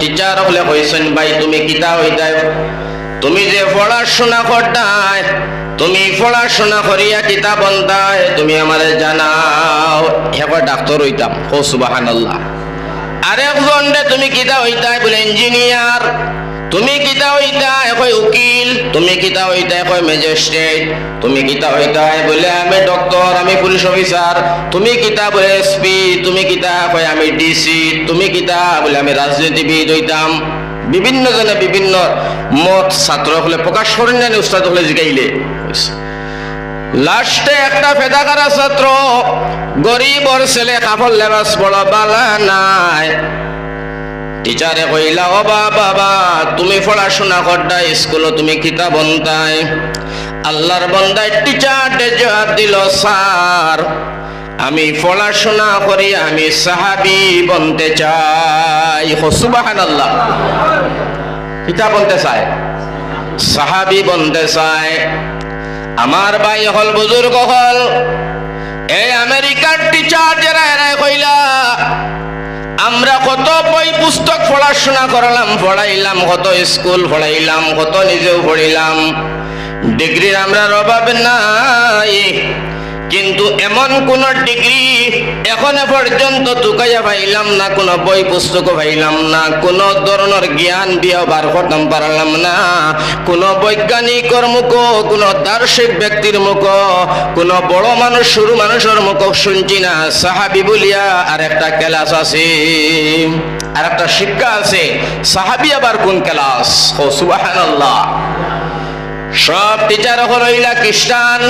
Teacher হলে কইছেন ভাই, তুমি কিতা হইতাই তুমি যে পড়াশোনা করতাই, তুমি পড়াশোনা করিয়া কিতা বন্ধায় তুমি আমাদের জানাও। এবার ডাক্তার হইতাম ও সুবাহান আল্লাহ তুমি কিতা হইতাই বলে, ইঞ্জিনিয়ার। তুমি কিতা হইতাই কই উকিল? তুমি কিতা হইতাই কই ম্যাজিস্ট্রেট? তুমি কিতা হইতাই বলে আমি ডক্টর, আমি পুলিশ অফিসার। তুমি কিতা বলে এসপি? তুমি কিতা কয় আমি ডিসি? তুমি কিতা বলে আমি রাজনীতিবিদ হইতাম? বিভিন্ন জনে বিভিন্ন মত ছাত্র হলে, প্রকাশ করেন জানি উস্তাদ হলে জিগাইলে। লাস্টে একটা ফেদাকারা ছাত্র, গরিবর ছেলে, কাপড় লেবাস বড় বালা নাই। টিচারে কইলা, ও বাবা তুমি পড়াশোনা করডা স্কুলে তুমি কিতাব বন্তাই আল্লাহর বন্দায় টিচার জবাব দিল, স্যার, আমি পড়াশোনা করি, আমি সাহাবি বনতে চাই। সুবাহান আল্লাহ কিতাব বনতে চায়? সাহাবি বনতে চায়। আমার ভাই হল বুজুর্গ হল। এই আমেরিকার টিচার যারা, এরাই কইলা আমরা কত বই পুস্তক পড়াশোনা করালাম, পড়াইলাম, কত স্কুল পড়াইলাম, কত নিজেও পড়িলাম। ডিগ্রির আমরা অভাব নাই। কিন্তু এমন কোন ডিগ্রি এখনও পর্যন্ত তুকাইয়া পাইলাম না, কোনো বই পুস্তক পাইলাম না, কোনো ধরনের জ্ঞান দিয়া বার করতাম পারলাম না, কোন বৈজ্ঞানিকর মুখ কোন দার্শিক ব্যক্তির মুখ, কোন বড় মানুষ, সরু মানুষের মুখ শুনছি না। সাহাবি বলিয়া আর একটা ক্লাস আছে আর একটা শিক্ষা আছে, সাহাবি আবার কোন ক্লাস? ও সুবহানাল্লাহ। সব টিচার হইলা খ্রিস্টান।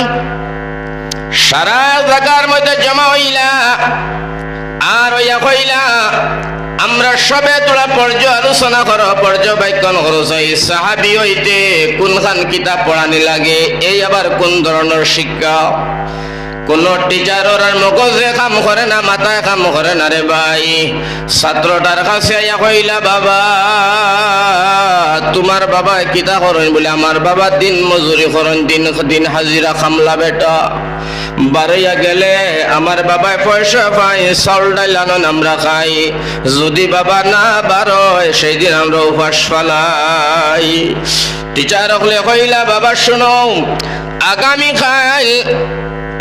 সারা মধ্যে জমা হইলা, আর হইয়া কইলা আমরা সবে তোরা পর্য আলোচনা কর পর্যবেক্ষণ করো এই সাহাবি হইতে কোনখান কিতাব পড়ানি লাগে? এই আবার কোন ধরনের শিক্ষা? কোন টিচারের মগজে কাম করে না, মাথায় কাম করে না রে ভাই। ছাত্রটার কাছে আইয়া কইলা, বাবা, তোমার বাবা কিতা করেন বলে, আমার বাবা দিন মজুরি করেন, দিন দিন হাজিরা খামলা বেটা। বারইয়া গেলে আমার বাবাই পয়সা পাই চাউল ডাইল আনন আমরা খাই। যদি বাবা না বারোয় সেই দিন আমরা উপাস ফালাই। টিচার হলে কইলা, বাবা, শোনো আগামী খাই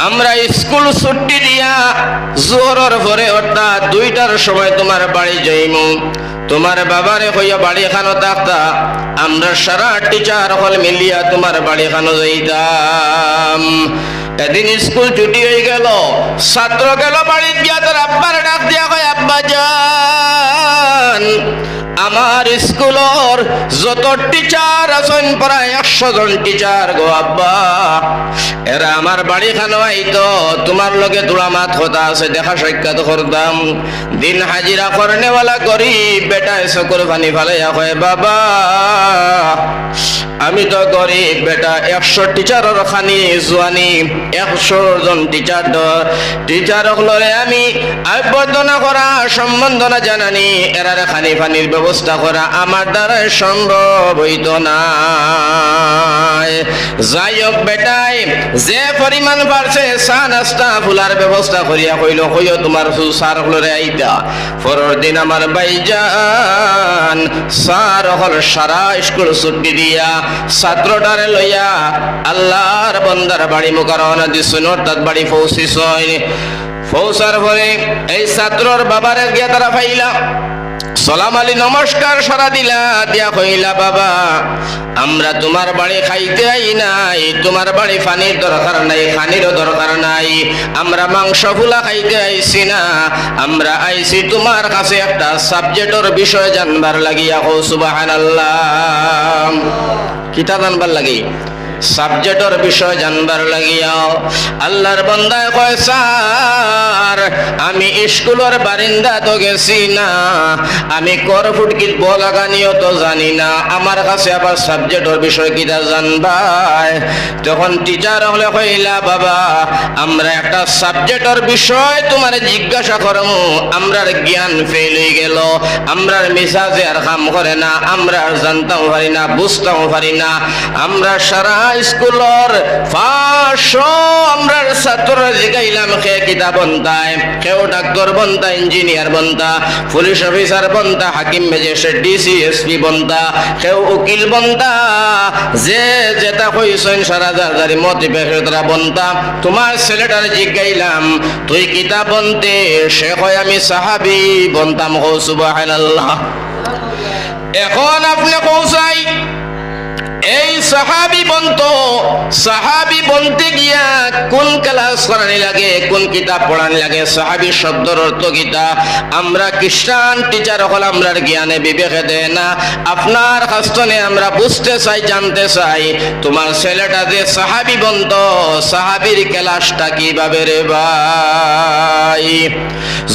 আমরা স্কুল ছুটি দিয়া জোরের পরে অর্থাৎ দুইটার সময় তোমার বাড়ি যাইমু। তোমার বাবারে হইয়া বাড়ি খানো থাকতা, আমরা সারা টিচার হল মিলিয়া তোমার বাড়ি খানো যাইতাম। এদিন স্কুল ছুটি হয়ে গেল, ছাত্র গেল বাড়ি গিয়া তার আব্বার ডাক দিয়া কয়, আব্বা যান। আমার স্কুলর যত টিচার আছেন, প্রায় একশো জন টিচার গো আব্বা। এরা আমার বাড়ি খানো আইতো তোমার লগে দুড়া মাত হতা আছে, দেখা সাক্ষাৎ করতাম। দিন হাজিরা করনেওয়ালা গরিব বেটা এসে করে পানি ফালাইয়া কয়, বাবা। আমি তো গরিব বেটা, একশো টিচারের খানি জোয়ানি, একশো জন টিচার টিচার হলরে আমি আবর্জনা করা, সম্বন্ধনা জানানি, এরারে খানি ফানির ব্যবস্থা করা আমার দ্বারা সম্ভব হইত না। যাই হোক বেটাই, যে পরিমাণ পারছে চা নাস্তা ফুলার ব্যবস্থা করিয়া কইল, কইও তোমার সার হলরে আইতা। পরের দিন আমার বাইজান সার হল সারা স্কুল ছুটি দিয়া ছাত্রটারে লইয়া আল্লাহর বন্দার বাড়ি রওনা দিছেন, অর্থাৎ বাড়ি পৌঁছিছয় পৌঁছার পরে এই ছাত্রর বাবারে গিয়া তারা পাইলা। সালাম আলী, নমস্কার সারা দিলা, দিয়া কইলা, বাবা, আমরা তোমার বাড়ি খাইতে আই নাই, তোমার বাড়ি পানির দরকার নাই খানিরও দরকার নাই, আমরা মাংস ফুলা খাইতে আইছি না, আমরা আইছি তোমার কাছে একটা সাবজেক্টর বিষয় জানবার লাগিয়া কৌ সুবাহান আল্লাহ কিতা জানবার লাগি? সাবজেক্টর বিষয় জানবার লাগিয়া আল্লাহর বন্দায় কয়, স্যার, আমি স্কুলের বারিন্দা তো গেছি না। আমি কর ফুটকিত বলাগানিও তো জানি না। আমার কাছে আবার সাবজেক্টর বিষয় কিটা জানবাই তখন টিচার হলে কইলা, বাবা, আমরা একটা সাবজেক্টর বিষয় তোমার জিজ্ঞাসা করমু। আমরার জ্ঞান ফেল হয়ে গেল। আমরার মেসাজে আর কাম করে না। আমরা জানতাম পারি না, বুঝতাম পারি না। আমরা সারা স্কুলর পাঁচশো আমরা ছাত্ররা জিগাইলাম খে কিতাব বন্তায়? কেউ ডাক্তার বন্তা, ইঞ্জিনিয়ার বন্তা, পুলিশ অফিসার বন্তা, হাকিম ম্যাজিস্ট্রেট, ডিসি, এসপি বন্তা, কেউ উকিল বন্তা, যে যেটা কইছেন সারা জারি মত বেহরা বন্তা। তোমার ছেলেটার জিগাইলাম, তুই কিতাব বনতে, সে হয় আমি সাহাবি, বনতাম হো সুবহানাল্লাহ। এখন আপনি কৌসাই এই সাহাবি বন্ত সাহাবি বনতে গিয়া কোন ক্লাস করানি লাগে, কোন কিতাব পড়ানি লাগে? সাহাবি শব্দর অর্থ গীতা আমরা খ্রিস্টান টিচার হল আমরা জ্ঞানে বিবেকে দেয় না। আপনার হস্তনে আমরা বুঝতে চাই, জানতে চাই, তোমার ছেলেটা যে সাহাবি বন্ত সাহাবির ক্লাসটা কীভাবে রে ভাই?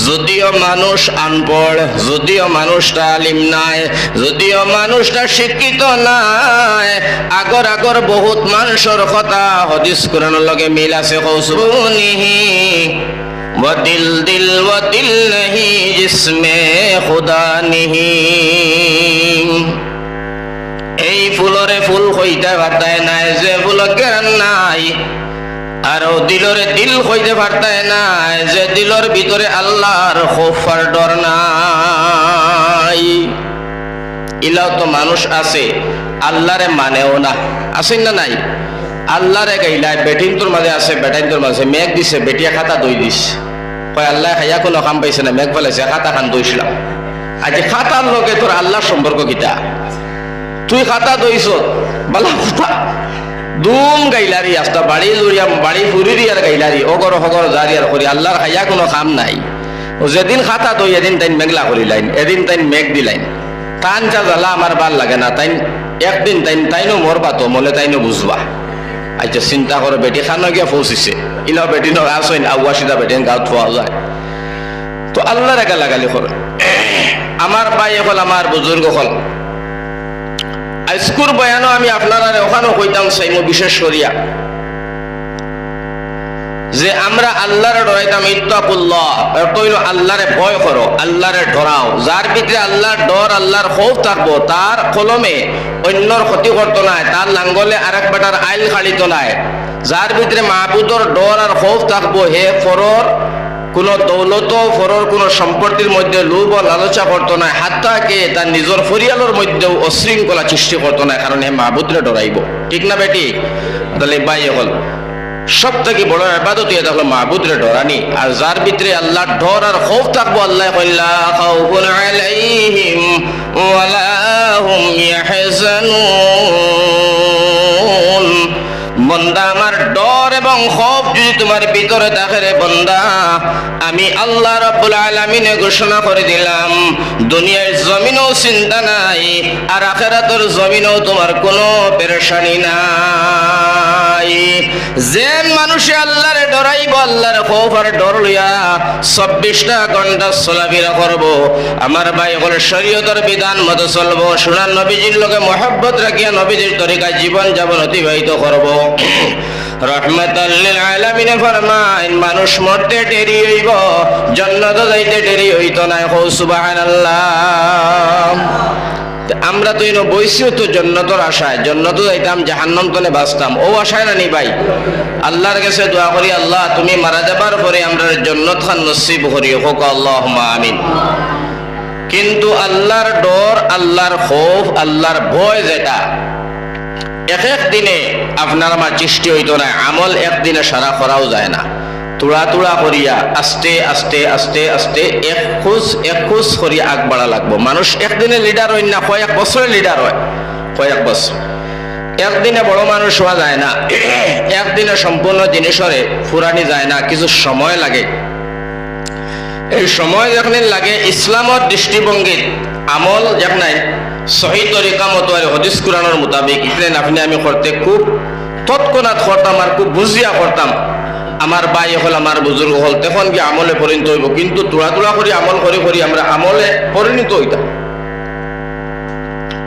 যদিও মানুষ আনপড়, যদিও মানুষটা আলিম নাই, যদিও মানুষটা শিক্ষিত নাই আগর আগর বহুত মানুষের কথা হদিস কোরআনের লগে মিল আছে কৌসুনিহি দিল দিল ও দিল নহি জিসমে খুদা নিহি এই ফুলরে ফুল হইতে পারতায় নাই, যে ফুল জ্ঞান নাই আর দিলরে দিল হইতে পারতায় নাই, যে দিলর ভিতরে আল্লাহর খোফার ডর নাই। ইলাও তো মানুষ আছে, আল্লাহরে মানেও না। আছেন না নাই? আল্লাহরে গাইলাই বেটিন তোর মাঝে আছে বেটাইন তোর মাঝে মেঘ দিছে, বেটিয়া খাতা দই দিস। কয়, আল্লাহ খাইয়া কোনো কাম পাইছে না, মেঘ ফেলাইছে, খাতা খান দইছিলাম। আজ খাতার লগে তোর আল্লাহর সম্পর্ক কিতা? তুই খাতা দইছ? বালা দুম গাইলারি, আস্তা বাড়ি জুড়িয়া বাড়ি ফুরিরি আর গাইলারি, অগর হগর জারি আর করি, আল্লাহর খাইয়া কোনো কাম নাই। যেদিন খাতা দই, এদিন তাইন মেঘলা করিলাইন, এদিন তাইন মেঘ দিলাইন। চা জ্বালা আমার ভালো লাগে না, তাইন একদিন তাইন, তাইনো মরবা তো, মলে তাইনো বুঝবা। আচ্ছা চিন্তা করো, বেটি খানো গিয়া পৌঁছিছে ইলাও বেটি ন আসইন আউয়া সিধা বেটিন গাঁত থোয়া যায়। তো আল্লাহর একা লাগালি করে আমার ভাই হল আমার বুজুর্গ হল আজকুর বয়ানও আমি আপনারা ওখানেও কইতাম চাইমো বিশেষ করিয়া। যে আমরা আল্লাহরে ডরাইতাম, ইত্তাকুল্লাহ। আল্লাহরে ভয় করো, আল্লাহরে ডরাও। যার ভিতরে আল্লাহর ডর, আল্লাহর খৌফ থাকব, তার কলমে অন্যর ক্ষতি করতো নাই তার লাঙ্গলে আরেক বেটার আইল খালিত নাই যার ভিতরে মাহবুদর ডর আর খৌফ থাকব, হে ফরর, কোন দৌলত, ফরর কোন সম্পত্তির মধ্যে লোভ ও লালসা করতো না হাত্তাকে তার নিজের পরিয়ালের মধ্যেও অশৃঙ্খলা সৃষ্টি করতো না, কারণ হে মাহবুদরে ডরাইব। ঠিক না বেটি? তাহলে বাই হল। সব থেকে বড় আবাদত এটা হলো মাহবুদরে ডরানি। আর যার ভিতরে আল্লাহ ডর আর খৌফ থাকব, আল্লাহ কইলা বন্দা, আমার ডর এবং খৌফ যদি তোমার ভিতরে থাকে রে বন্দা, আমি আল্লাহ রাব্বুল আলামিনে ঘোষণা করে দিলাম, দুনিয়ার জমিনও চিন্তা নাই, আর আখেরাতের জমিনও তোমার কোনো পেরেশানি নাই। যেন মানুষে আল্লাহরে ডরাইব, আল্লাহর খৌফ আর ডর লইয়া চব্বিশটা ঘণ্টা চলাফেরা করব। আমার ভাই হল শরীয়তের বিধান মতো চলবো, সোনার নবীজির লোকে মহব্বত রাখিয়া নবীজির তরিকায় জীবন যাপন অতিবাহিত করব। রহমতাল্লিল আলামিনে ফরমাইন, মানুষ মরতে দেরি হইব, জন্নত যাইতে দেরি হইত না। হো সুবহানাল্লাহ। আমরা তো এনো বইছিও তো জন্নতর আশায় জন্নত যাইতাম, জাহান্নাম তলে বাঁচতাম। ও আশায় না নি ভাই? আল্লাহর কাছে দোয়া করি, আল্লাহ, তুমি মারা যাবার পরে আমরা জন্নত খান নসিব করি। হোক আল্লাহ আমিন। কিন্তু আল্লাহর ডর, আল্লাহর খৌফ আল্লাহর ভয় যেটা, এক এক দিনে আপনার আমার সৃষ্টি হইতো না, আমল একদিনে সারা করাও যায় না। তুড়া তুড়া করিয়া আস্তে আস্তে আস্তে আস্তে এক খোঁজ এক খোঁজ করিয়া আগ বাড়া লাগবো। মানুষ একদিনে লিডার হয় না কয়েক বছরে লিডার হয় কয়েক বছর একদিনে বড় মানুষ হওয়া যায় না, একদিনে সম্পূর্ণ জিনিসরে ফুরানি যায় না, কিছু সময় লাগে। এই সময় যখন লাগে ইসলামর দৃষ্টিভঙ্গিত আমল নাই সহি তরিকা মতো আর হদিস কোরআনের মোতাবেক ইতলেন আপনি আমি করতে খুব তৎক্ষণাৎ করতাম আর খুব বুঝিয়া করতাম আমার বাই হল আমার বুজুর্গ হল তখন কি আমলে পরিণত হইব। কিন্তু তোড়া তোড়া করি, আমল করে, করি আমরা আমলে পরিণত হইতাম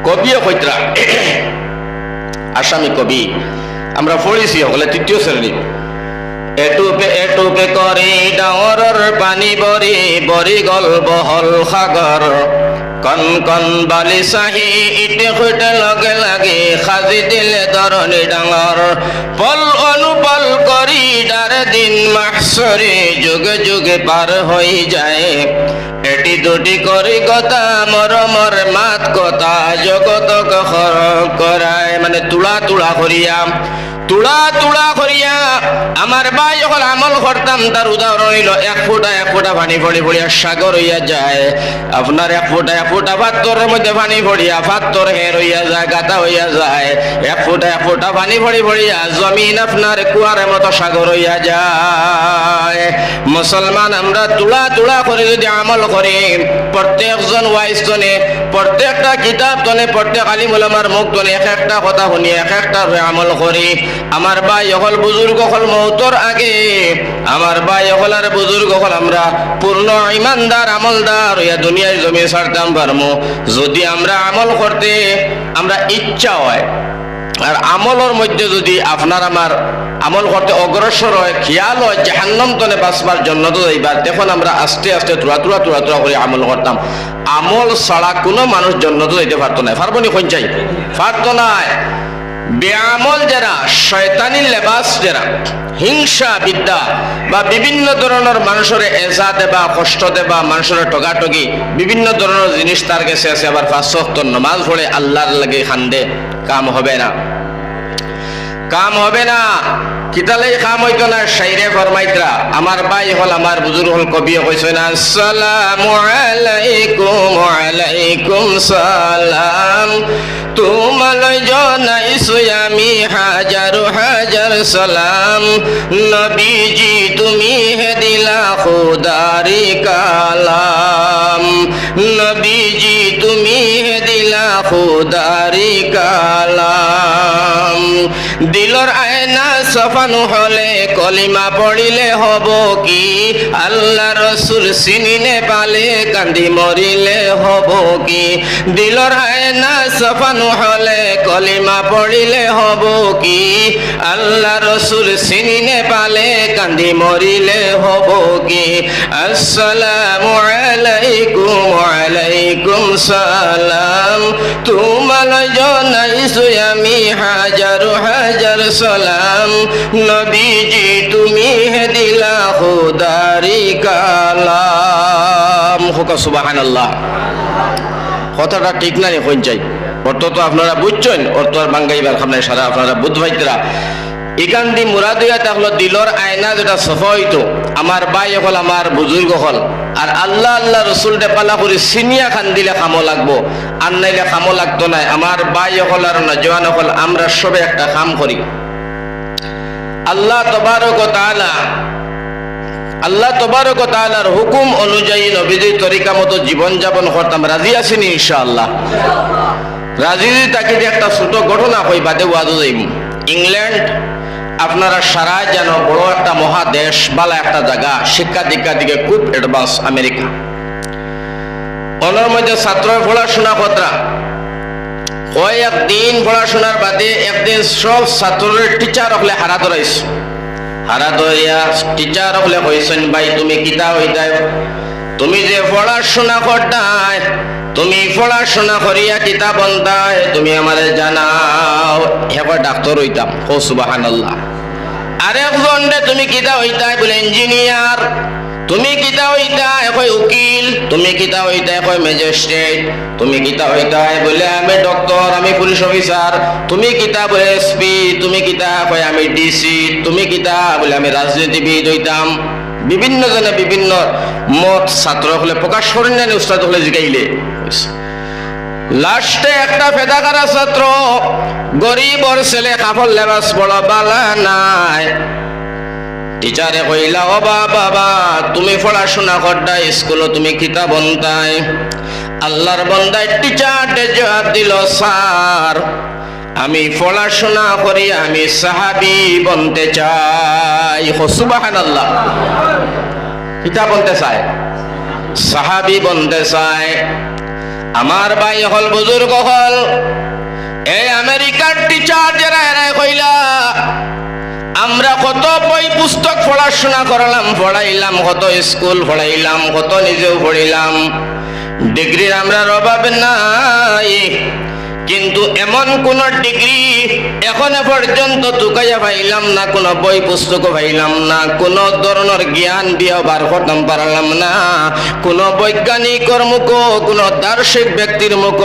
কবিও কইতরা আসামি কবি, আমরা পড়েছি হলে তৃতীয় শ্রেণি। এটুপে এটুপে করে ডাঙৰৰ পানী বৰি বৰি গল বহল সাগৰ। কন কন বালি চাহি ইটে সৈতে লগে, লাগি সাজি দিলে ধৰণী ডাঙৰ। পল অনুপল কৰি দিন মাসরে যুগে যুগে পার হৈ যায়। এটি দুটি করি কথা মৰমৰ মাত কথা, জগতক হর করায়। মানে তুলা তুলা করিয়া তুলা তুলা করিয়া আমার ভাই যখন আমল করতাম, তার উদাহরণ হইল, এক ফুটা এক ফুটা পানি পড়ি পড়িয়া সাগর হইয়া যায়। আপনার এক ফুটা এক ফুটা পাত্তরের মধ্যে পানি পড়িয়া পাত্তর হের হইয়া যায় গাতা হইয়া যায়। এক ফুটা এক ফুটা পানি পড়ি পড়িয়া জমিন আপনার কুয়ারের মতো সাগর হইয়া যায়। মুসলমান, আমরা তুলা তুলা করে যদি আমল করি প্রত্যেকজন ওয়াইজ জনে, প্রত্যেকটা কিতাব জনে, প্রত্যেক আলিম ওলামার মুখ জনে, এক একটা কথা শুনি, এক একটা আমল করি। আমার ভাই অকল বুজুর্গ হল মৌতর আগে। আমার ভাই অকল আর বুজুর্গ হল আমরা পূর্ণ ইমানদার, আমলদার, ইয়া দুনিয়ায় জমি ছাড়তাম পারমু। যদি আমরা আমল করতে, আমরা ইচ্ছা হয়। আর আমলের মধ্যে যদি আপনার আমার আমল করতে অগ্রসর হয়, খেয়াল হয়, জাহান্নম তনে বাঁচবার জন্য তো যাইবার তখন আমরা আস্তে আস্তে তুলা তুলা তুলা তুলা করে আমল করতাম। আমল ছাড়া কোনো মানুষ জন্য তো যাইতে পারতো না। পারব নি কোন চাই? পারতো না বেআমল যারা, শয়তানি লেবাস যারা, হিংসা, বিদ্যা বা বিভিন্ন ধরনের মানুষের এজা দেবা, কষ্ট দেবা, মানুষের টগাটগি, বিভিন্ন ধরনের জিনিস তার কাছে আছে, আবার শক্ত নমাজ পড়ে আল্লাহর লাগে খান্দে, কাম হবে না। কাম হবে না। কিতালে কাম হইতো না সাইরে ফরমাইতরা আমার ভাই হল আমার বুজুর্গ হল কবি কইছে না আসসালামু আলাইকুম আলাইকুম সালাম। তোমালৈ জনাইছো আমি হাজাৰো হাজাৰ সালাম। নবীজি, তুমি হে দিলা খুদাৰি কালাম। নবীজি, তুমি হে দিলা খুদাৰি কালাম। দিলৰ আইনা চফানো হলে কলিমা পড়িলে হব কি? আল্লাহ রসুল চিনি নেপালে কান্দি মরিলে হব কি? দিলৰ আইনা চফানো হলে কলিমা পড়িলে হব কি? আল্লাহ রসুল চিনি নেপালে কান্দি মরিলে হব কি? আসসালামু আলাইকুম আলাইকুম সালাম। তোমালৈ জনাইছো আমি হাজাৰো হাজাৰ সালাম। নবীজি, তুমি হে দিলা খুদারি কালাম। হোকা সুবাহান আল্লাহ কথাটা ঠিক না হইন চাই অর্থ তো আপনারা বুঝছেন, অর্থ আর বাঙ্গাইবার খামনে সারা আপনারা বুধবাইতরা এখান দি মুরাদিয়া তাহলে দিলর আয়না যেটা সফা হইতো, আমার বাই হল, আমার বুজুর্গ হল। আর আল্লাহ আল্লাহ রসুল পালা করে, সিনিয়া খান দিলে খামো লাগবো। আর নাইলে খামো লাগতো নাই আমার বাই হল আর নজওয়ান হল আমরা সবে একটা কাম করি। আল্লাহ তবারক তাআলা, আল্লাহ তবারক তাআলার হুকুম অনুযায়ী নবীজির তরিকা মতো জীবন যাপন করতাম। রাজি আছেন ইনশাআল্লাহ? রাজি তাকে একটা ছোট ঘটনা কই বাদে ওয়াজও ইংল্যান্ড আপনারা সারা যেন বড় একটা মহাদেশ বালা একটা জায়গা, শিক্ষা দীক্ষা দিকে খুব অ্যাডভান্স আমেরিকা। অনর মধ্যে ছাত্র পড়াশোনা কতরা? কয় একদিন পড়াশোনার বাদে একদিন সব ছাত্রের টিচার হলে হারা ধরাইছ। হারা ধরিয়া টিচার হলে কইছেন ভাই, তুমি কিতা হইতাই? তুমি যে পড়াশোনা করতাই তুমি পড়াশোনা করিয়া কিতা বন্তাই তুমি আমারে জানাও। এবার ডাক্তার হইতাম হো সুবাহান আল্লাহ আরেকজন তুমি কিতা হইতাই বলে ইঞ্জিনিয়ার? তুমি কিতা হইতাই কয় উকিল? তুমি কিতা হইতাই কয় ম্যাজিস্ট্রেট? তুমি কিতা হইতাই বলে আমি ডক্টর, আমি পুলিশ অফিসার। তুমি কিতা বলে এসপি? তুমি কিতা কয় আমি ডিসি? তুমি কিতা বলে আমি রাজনীতিবিদ হইতাম? বিভিন্ন জনে বিভিন্ন মত ছাত্র হলে প্রকাশ করেন জানি উস্তাদ হলে জিগাইলে। লাস্টে একটা ফেদাকারা ছাত্র, গরিবর ছেলে, কাপড় লেবাস বড়, বালা নাই। টিচারে কইলা, ও বাবা তুমি পড়াশোনা করডা স্কুলে তুমি কিতাব বন্তাই আল্লাহর বন্দায় টিচার জবাব দিল, স্যার আমি পড়াশোনা করি, আমি সাহাবি বনতে চাই। সুবাহান আল্লাহ কিতাব বনতে চায়? সাহাবি বনতে চায়। আমার ভাই হল বুজুর্গ হল। এই আমেরিকার টিচার যারা, এরাই কইলা, আমরা কত বই পুস্তক পড়াশোনা করলাম, পড়াইলাম, কত স্কুল পড়াইলাম, কত নিজেও পড়িলাম। ডিগ্রির আমরা অভাব নাই। কিন্তু এমন কোন ডিগ্রি এখনও পর্যন্ত তুকাইয়া পাইলাম না, কোন বই পুস্তক পাইলাম না, কোন ধরনের জ্ঞান দিয়ে বার করতাম পারলাম না। কোন বৈজ্ঞানিকর মুখ কোন দার্শিক ব্যক্তির মুখ,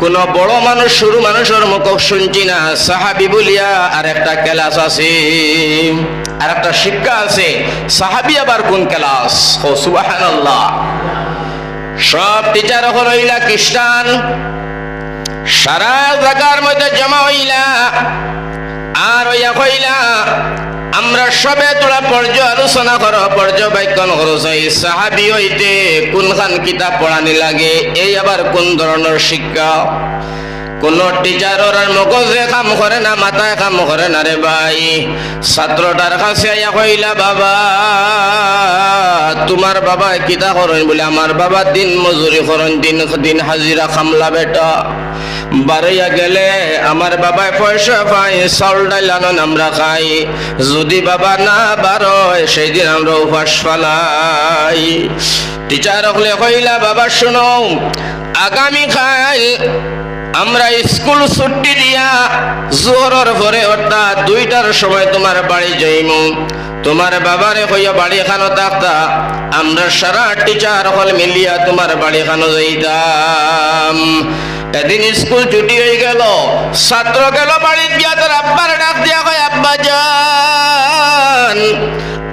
কোন বড় মানুষ, সরু মানুষের মুখ শুনছি না। সাহাবি বলিয়া আর একটা ক্লাস আছে আর একটা শিক্ষা আছে। সাহাবি আবার কোন ক্লাস? ও সুবহানাল্লাহ। সব টিচার হইলা খ্রিস্টান। সারা জায়গার মধ্যে জমা হইলা, আর ওইয়া কইলা আমরা সবে তোরা পর্য আলোচনা করো পর্যবেক্ষণ করো এই সাহাবি হইতে কোনখান কিতাব পড়ানি লাগে? এই আবার কোন ধরনের শিক্ষা? কোন টিচারের মগজে কাম করে না, মাথায় কাম করে না রে ভাই। ছাত্রটার কাছে আইয়া কইলা বাবা, তোমার বাবা কিতা করেন বলে? আমার বাবা দিন মজুরি করেন, দিন দিন হাজিরা খামলা বেটা। বারইয়া গেলে আমার বাবায় পয়সা পাই চাউল ডাইল আনন, আমরা খাই। যদি বাবা না বারোয় সেই দিন আমরা উপাস ফালাই। টিচার হলে কইলা, বাবা, শুনো, আগামী খাই আমরা স্কুল ছুটি দিয়া জোহরের পরে অর্থাৎ দুইটার সময় তোমার বাড়ি যাইমু। তোমার বাবারে হইয়া বাড়ি খানো থাকতা, আমরা সারা টিচার হল মিলিয়া তোমার বাড়ি খানো যাইতাম। এদিন স্কুল ছুটি হয়ে গেল। ছাত্র গেল বাড়ির গিয়া তার আব্বার ডাক দিয়া হয় আব্বা যান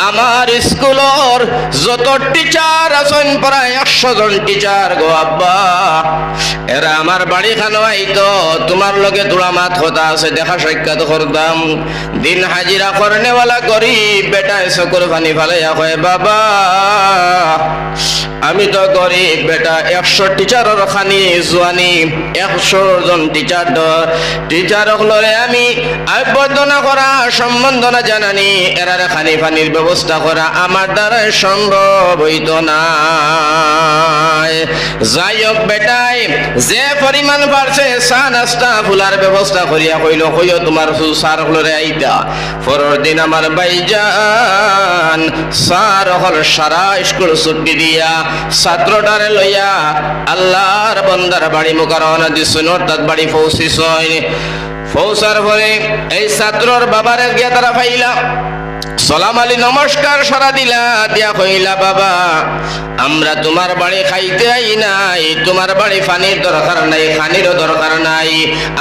আমার স্কুলর যত টিচার আছেন, প্রায় একশো জন টিচার গো আব্বা। এরা আমার বাড়ি খানো আইতো তোমার লগে তোরা মাত কথা আছে, দেখা সাক্ষাৎ করতাম। দিন হাজিরা করনেওয়ালা গরিব, বেটা এসে করে পানি ফালাইয়া কয়, বাবা, আমি তো গরিব, বেটা, একশো টিচারের খানি, জোয়ানি, একশো জন টিচার টিচার হলরে আমি আবর্জনা করা সম্বন্ধনা জানানি, এরারে খানি পানির ব্যবস্থা করা আমার দ্বারা সম্ভব হইত না। যাই হোক বেটাই, যে পরিমাণ পারছে চা নাস্তা ফুলার ব্যবস্থা করিয়া কইল, কইও তোমার সার হলরে আইতা। পরের দিন আমার বাইজান সার হল সারা স্কুল ছুটি দিয়া ছাত্রটারে লইয়া আল্লাহর বন্দার বাড়ি রওনা দিচ্ছেন অর্থাৎ বাড়ি পৌঁছিছয় পৌঁছার পরে এই ছাত্রর বাবারে গিয়া তারা পাইলা। সালাম আলী, নমস্কার সারা দিলা, দিয়া কইলা, বাবা, আমরা তোমার বাড়ি খাইতে আই নাই, তোমার বাড়ি পানির দরকার নাই খানিরও দরকার নাই,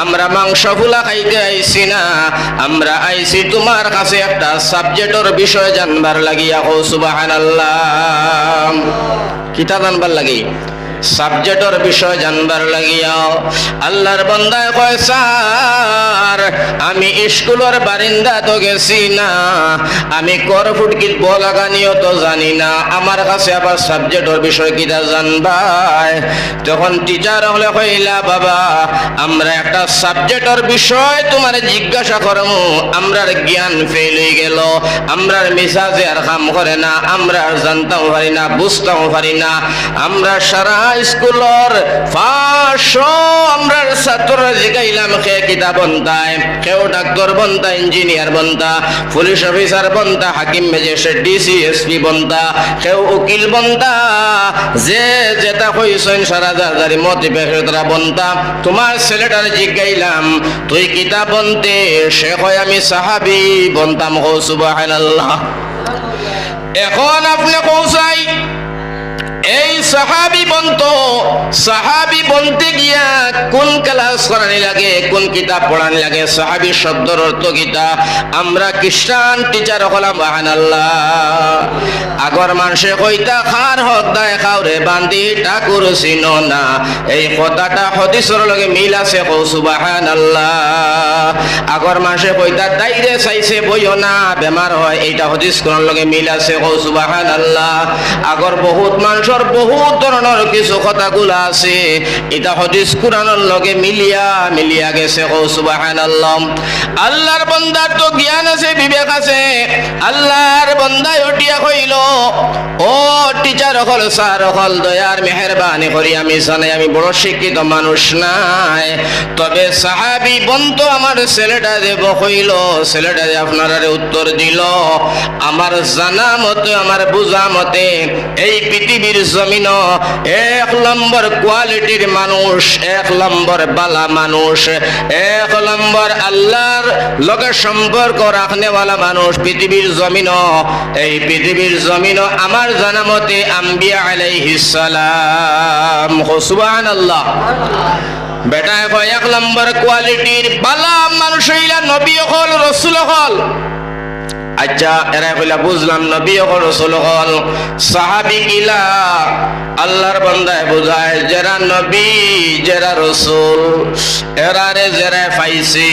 আমরা মাংস ফুলা খাইতে আইছি না, আমরা আইছি তোমার কাছে একটা সাবজেক্টর বিষয় জানবার লাগিয়া হো সুবাহান আল্লাহ কিতা জানবার লাগি? সাবজেক্টর বিষয় জানবার লাগিয়া আল্লাহর বন্দায় কয়, স্যার, আমি স্কুলের বারিন্দা তো গেছি না। আমি কর ফুটকিত বলাগানিও তো জানি না। আমার কাছে আবার সাবজেক্টর বিষয় কিটা জানবাই তখন টিচার হলে কইলা, বাবা, আমরা একটা সাবজেক্টর বিষয় তোমার জিজ্ঞাসা করমু। আমরার জ্ঞান ফেল হয়ে গেল। আমরার মিসাজে আর কাম করে না। আমরা জানতাম পারি না বুঝতাম পারি না। আমরা সারা স্কুলর পাঁচশো আমরা জিগাইলাম খে কিতাব বন্তায় কেউ ডাক্তার বন্তা ইঞ্জিনিয়ার বন্তা পুলিশ অফিসার বন্তা হাকিম ম্যাজিস্ট্রেট, ডিসি, এসপি বন্তা কেউ উকিল বন্তা যে যেটা কইছেন সারা দাদারি মত বেহতরা বন্তা তোমার ছেলেটার জিগাইলাম, তুই কিতাব বনতে সে কয়, আমি সাহাবি, বন্তাম হো সুবহানাল্লাহ। এখন আপনি কৌসাই এই সাহাবি বন্ত সাহাবি বলতে গিয়া কোন ক্লাস করানি লাগে, কোন কিতাব পড়ানি লাগে? সাহাবি শব্দর অর্থ গীতা আমরা খ্রিস্টান টিচার হলাম বাহান আল্লাহ আগর মানুষে কইতা, খার হক দায় খাওরে বান্দি, ঠাকুর চিন না। এই কথাটা হদিসর লগে মিল আছে কৌ সুবাহান আল্লাহ আগর মানুষে কইতা, দাইরে চাইছে, বইও না, বেমার হয়। এইটা হদিস কোন লগে মিল আছে কৌ সুবাহান আল্লাহ আগর বহুত মানুষের বহুত ধরনের কিছু কথাগুলো আছে। এটা হদিস কোরআনের লগে মিলিয়া মিলিয়া গেছে কৌ সুবাহান আল্লাহ আল্লাহর বন্দার তো জ্ঞান আছে, বিবেক আছে। আল্লাহর বন্দায় উঠিয়া কইল, ও টিচার হল স্যার হল, দয়ার মেহরবানি করি আমি, জানি আমি বড় শিক্ষিত মানুষ নাই। তবে সাহাবি বন্ত আমার ছেলেটা দেব কইল, ছেলেটা যে আপনারা উত্তর দিল, আমার জানা মতে, আমার বুঝা মতে, এই পৃথিবীর জমিন এক নম্বর কোয়ালিটির মানুষ, এক নম্বর বালা মানুষ, এক নম্বর আল্লাহর লগে সম্পর্ক রাখনেওয়ালা মানুষ। পৃথিবীর জমিন এই পৃথিবীর জমিন আমার জানা মতে আম্বিয়া আলাইহিস সালাম। সুবহানাল্লাহ। বেটা, এক নম্বর কোয়ালিটির বালা মানুষ হইলা নবী হল, রসুল হল। আচ্ছা এরা কইলা বুঝলাম, নবী হল রসুল হল সাহাবি কিলা। আল্লাহর বান্দায় বুঝায়, যারা নবী, যারা রসুল, এরারে যারা পাইছি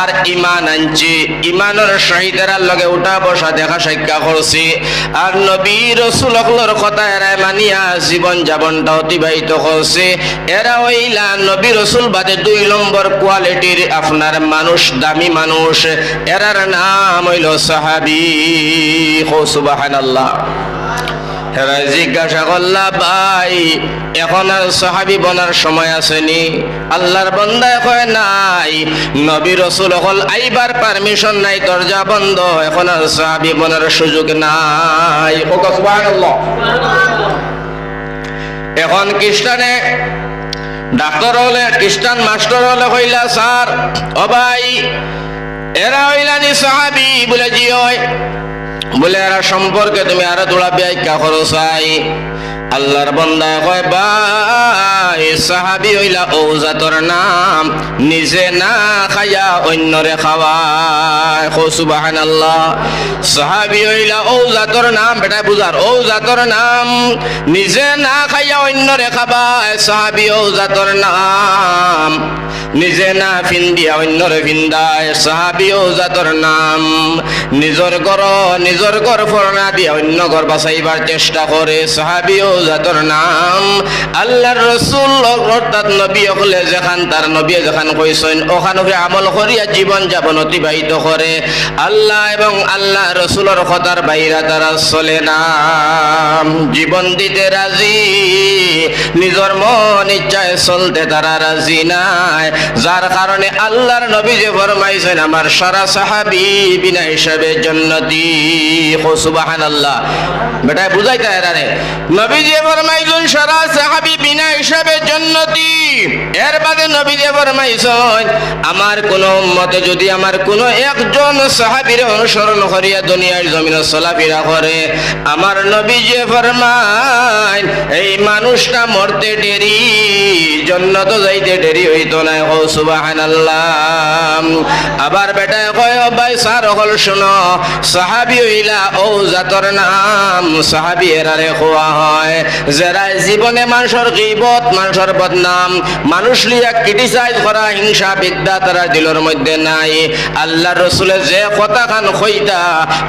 আর ইমান আনছি ইমানের শহীদেরার লগে উঠা বসা দেখা সাক্ষা করছি। আর নবী, রসুল হকলর কথা এরা মানিয়া জীবন যাপনটা অতিবাহিত করছে। এরা হইলা নবী, রসুল বাদে দুই নম্বর কোয়ালিটির আপনার মানুষ, দামি মানুষ। এরার নাম হইল সাহাবি। সুবাহান আল্লাহ হেরা জিজ্ঞাসা করলা, ভাই, এখন আর সাহাবি বনার সময় আসেনি? আল্লাহর বন্দায় কয়, নাই, নবী রসুল হল আইবার পারমিশন নাই, দরজা বন্ধ, এখন আর সাহাবি বনার সুযোগ নাই। এখন খ্রিস্টানে ডাক্তার হলে, খ্রিস্টান মাস্টার হলে হইলা স্যার, ও ভাই এরা হইলানি সাহাবি, বলে জি হয়। বলে এরা সম্পর্কে তুমি আরও দোড়া ব্যাখ্যা করো চাই আল্লাহর বন্দা কয়, ভাই, সাহাবি হইলা ও জাতর নাম, নিজে না খাইয়া অন্যরে খাওয়ায়। সুবাহান আল্লাহ সাহাবি হইলা ও জাতর নাম বেটা বুঝার ও জাতর নাম, নিজে না খাইয়া অন্যরে খাবায় সাহাবি ও জাতর নাম, নিজে না ফিন্দিয়া অন্যরে ফিন্দায়। সাহাবি ও জাতর নাম, নিজর ঘর নিজর ঘর ফরনা দিয়া অন্য ঘর বাঁচাইবার চেষ্টা করে। সাহাবি ও জাতর নাম। আল্লাহর রসুল অর্থাৎ নবী হলে যেখান তার নবী যেখান কইছেন, ওখানে আমল করিয়া জীবন যাপন অতিবাহিত করে। আল্লাহ এবং আল্লাহ রসুলের কথার বাইরা তারা চলে না। জীবন দিতে রাজি, নিজের মন ইচ্ছায় চলতে তারা রাজি নাই। যার কারণে আল্লাহর নবী যে ফরমাইছেন, আমার সারা সাহাবি বিনা হিসাবে জন্নতি। সুবাহান আল্লাহ বেটায় বুঝাইতে এরারে। নবী যে ফরমাইছেন সারা সাহাবি বিনা হিসাবে জন্নতি। এর বাদে নবী যে ফরমাইছেন, আমার কোন মতে যদি আমার কোন একজন সাহাবীর অনুসরণ করিয়া দুনিয়ার জমিনে চলাফেরা করে, আমার নবী যে ফরমায় এই মানুষটা মরতে দেরি, জন্নত যাইতে দেরি হইতো না। ও সুবাহান আবার বেটায় কয় ভাই সার হল শুনো, সাহাবি হইলা ও জাতর নাম, সাহাবি এরারে খোয়া হয়। যারা জীবনে মানুষের গিবত, মানুষের বদনাম, মানুষ লিয়া ক্রিটিসাইজ করা, হিংসা, বিদ্যা তারা দিলর মধ্যে নাই। আল্লাহ রসুলে যে কথা খান কইতা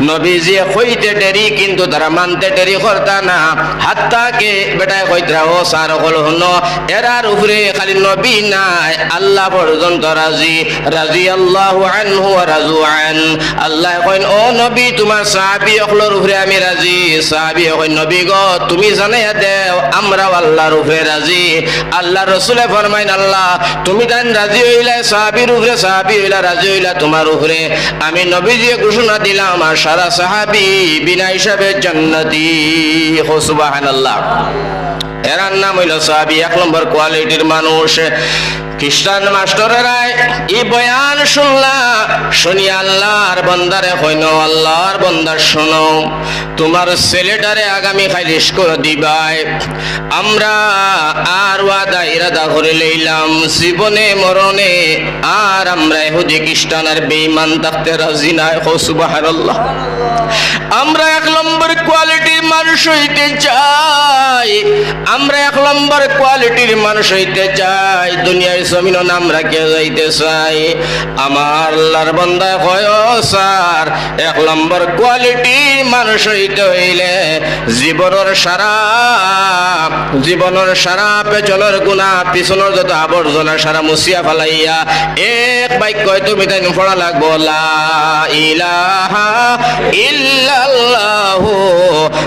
নবী যে কইতে দেরি, কিন্তু তারা মানতে দেরি করতা না। হাত্তাকে বেটায় কইতরা ও সার হল হনো এরার উপরে খালি নবী নাই, আল্লাহ পর্যন্ত রাজি। রাজি আল্লাহ আনহু রাজু আন। আল্লাহ কইন, ও নবী, তোমার সাহাবী অকলর উপরে আমি রাজি। সাহাবী কইন, নবী গো, তুমি জানাইয়া দেও, আমরাও রাজি। আল্লাহ রসুলে ফরমাইন, আল্লাহ, তুমি দেন রাজি হইলা, সাহাবীর উপরে সাহাবি হইলা রাজি হইলা তোমার আমি নবী দিয়ে ঘোষণা দিলাম, আর সারা সাহাবি বিনা হিসাবে জন্নতি। হো আল্লাহ এরার নাম হইল সাহাবি, এক নম্বর কোয়ালিটির মানুষ। খ্রিস্টান মাস্টরেরাই ই বয়ান শুনলা, শুনি আল্লাহর বন্দারে হইন, আল্লাহর বন্দার শোনো। তোমার ছেলেটারে আগামী খাইলিশ করে দিবাই। আমরা আর ওয়াদা, ইরাদা করে লইলাম, জীবনে, মরণে আর আমরা এহুদি খ্রিস্টান আর বেঈমান থাকতে রাজি নাই, হো সুবহানাল্লাহ। আমরা এক নম্বর কোয়ালিটির মানুষ হইতে চাই। আমরা এক নম্বর কোয়ালিটির মানুষ হইতে চাই। দুনিয়ার জমিন আমরা কে যাইতে চাই। আমার আল্লাহর বন্দা কয় স্যার, এক নম্বর কোয়ালিটির মানুষ হইতে হইলে জীবনের সারা জীবনের সারা পেছনের গুণা, পিছনের যত আবর্জনা সারা মুছিয়া ফেলাইয়া এক বাক্য তুমি তাই পড়া লাগবো, লা ইলাহা ইল্লাল্লাহু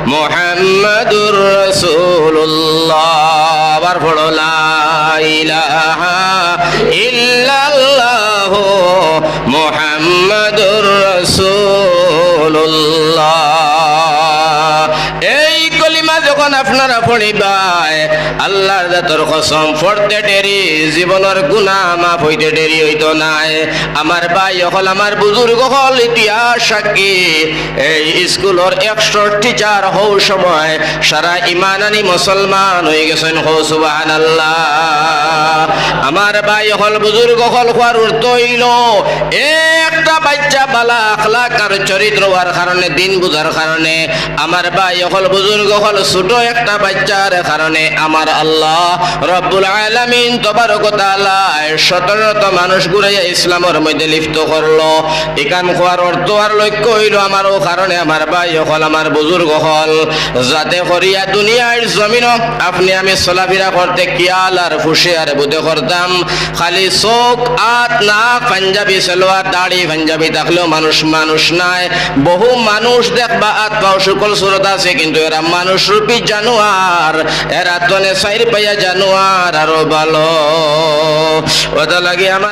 মুহাম্মাদুর রসুল্লাহ আবার পড়ো লা ইলাহা ইল্লাল্লাহু মুহাম্মাদুর কলিমা যখন আপনার পড়িবাই আল্লাহর দাতর কসম, পড়তে দেরি, জীবনের গুণা মাফ হইতে দেরি হইতো নাই। আমার ভাই হল আমার বুজুর্গ হল ইতিহাস সাক্ষী। এই স্কুলের একশো টিচার হও সময় সারা ইমানানি মুসলমান হয়ে গেছেন, হো সুবাহান আল্লাহ আমার ভাই হল বুজুর্গ হল হওয়ার অর্থ হইল একটা বাচ্চা বাচ্চা বালা আখলাক আর চরিত্র হওয়ার কারণে, দিন বুঝার কারণে, আমার ভাই হল বুজুর্গ হল ছোট একটা বাচ্চার কারণে, আমার আল্লাহ রব্বুল আলামিন তবারকতালায় সতেরোত মানুষ ঘুরে ইসলামের মধ্যে লিপ্ত করল। এখান খোয়ার অর্থ আর লক্ষ্য হইল আমারও কারণে আমার ভাই হল আমার বুজুর্গ হল যাতে করিয়া দুনিয়ার জমিন আপনি আমি চলাফেরা করতে কিয়াল আর ফুসে আর বুধে করতাম। খালি চোখ আত না পাঞ্জাবি, সেলোয়ার, দাড়ি পাঞ্জাবি থাকলেও মানুষ মানুষ নাই। বহু মানুষ দেখবা আত পাও সকল স্রোত আছে, কিন্তু এরা মানুষ রূপী জানোয়ার। এরা তনে সাইর পাইয়া জানোয়ার, আরও ভালো। ওটা লাগে আমার